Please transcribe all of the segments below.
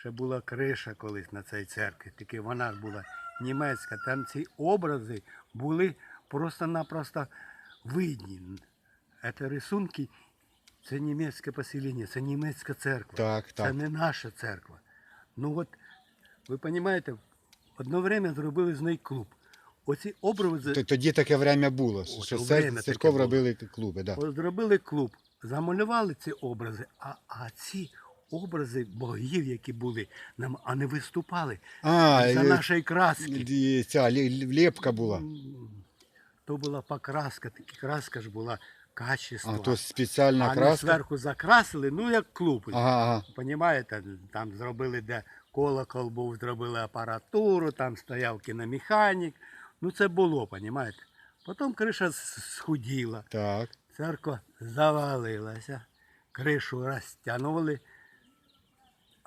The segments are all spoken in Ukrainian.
ще була криша колись на цій церкві, тільки вона ж була німецька. Там ці образи були просто-напросто видні. Це рисунки, це німецьке поселення, це німецька церква. Так, Це не наша церква. Ну от, ви розумієте, одно время зробили з неї клуб. Оці образи Тоді таке время було, О, що церков робили клуби. Да. Зробили клуб, замалювали ці образи, а, а ці образи богів, які були, нам, а не виступали А, за е, нашої краски. ця лепка була. То була покраска, такі краска ж була качество. А то спеціальна а краска. зверху закрасили, ну як клуб. Ага, ага. Понімаєте, там зробили, де колокол був, зробили апаратуру, там стояв кіномеханік. Ну це було, понімаєте. Потім криша схуділа. Так. Церква завалилася, кришу розтягнули.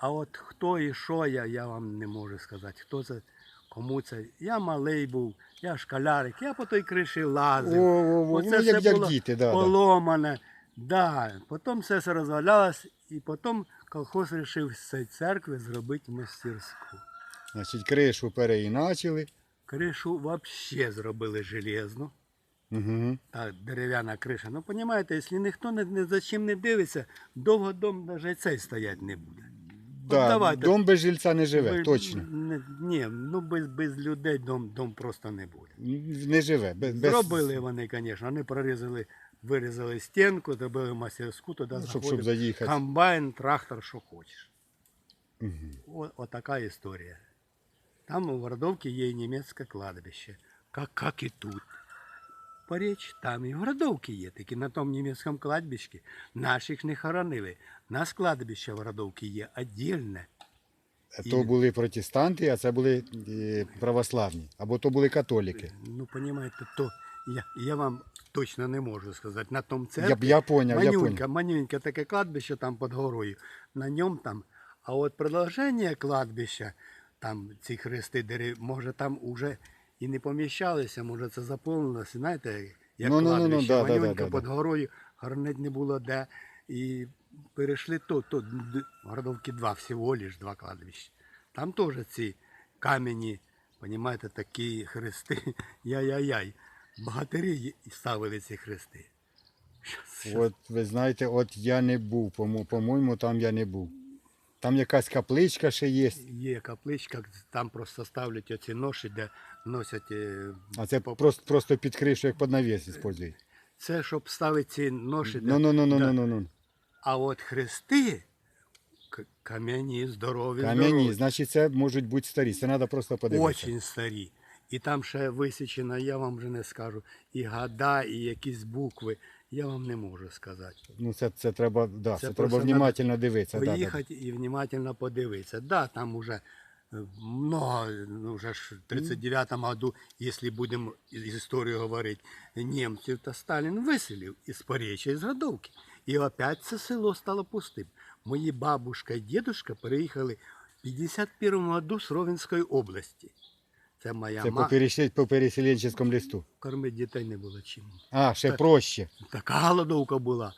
А от хто і що, я, я вам не можу сказати. Хто це, кому це. Я малий був, я школярик, я по той криші лазив. О-о-о, Оце ну, як- все як було діти, да, да. поломане. Да. Потім все це розвалялось, і потім колхоз вирішив з цієї церкви зробити мастерську. Значить, кришу переіначили. Кришу взагалі зробили железну. Угу. та дерев'яна криша. Ну, розумієте, якщо ніхто не, не за чим не дивиться, довго дом навіть цей стояти не буде. Да, давайте. дом без жильця не живе, Ви- точно. Не, ні, ну без, без людей дом, дом просто не буде. Не живе. Без, без- Зробили вони, звісно, вони прорізали, вирізали стінку, зробили мастерську, туди Ну, щоб- щоб заходив заїхати. комбайн, трактор, що хочеш. Мгм. О, отака історія. Там у Городовці є і німецьке кладбище, як, як і тут. Поріч, там і в Городовці є, тільки на тому німецькому кладбищі наших не хоронили. Нас кладбище в Городовці є віддільне. То були протестанти, а це були е, православні. Або то були католіки. Ну, розумієте, то я, я вам точно не можу сказати. На тому Я, церкві я поняв, я манюнька, поняв. манюньке таке кладбище там під горою. На ньому там. А от продовження кладбища, там ці хрести дерев, може там уже і не поміщалися, може це заповнилося, знаєте, як Ну, ну, ну, ну, кладбище. да, да, да, да, під горою, горнить не було де. І перейшли то д- Городовки два, всього лиш два кладбища. Там теж ці кам'яні, розумієте, такі хрести. Яй-яй-яй. Богатирі ставили ці хрести. От ви знаєте, от я не був, по-моєму, там я не був. Там якась капличка ще є. Є капличка, там просто ставлять оці ноші, де носять. е, А це по- просто, просто під кришу, як під навіс використовують. Це щоб ставити ці ноші. де- Ну, ну, ну, ну, да. ну, ну, ну. А от хрести кам'яні, здорові, Кам'яні, значить, це можуть бути старі. Це треба просто подивитися. Очень старі. І там ще висічено, я вам вже не скажу, і года, і якісь букви. Я вам не можу сказати. Ну, це, це треба, да, це, Це треба внимательно дивитися. Да, да. Поїхати і внимательно подивитися. Да, там уже е, много, ну вже ж в 39-му году, якщо будемо із історію говорити, німців та Сталін виселив із Поріччя, із Гадовки. І опять це село стало пустим. Мої бабушка і дідусь переїхали в 51-му году з Ровенської області. Це моя Це по, мама. переселен- по переселенческому листу. Кормити дітей не було чим. А, ще проще. Така голодовка була.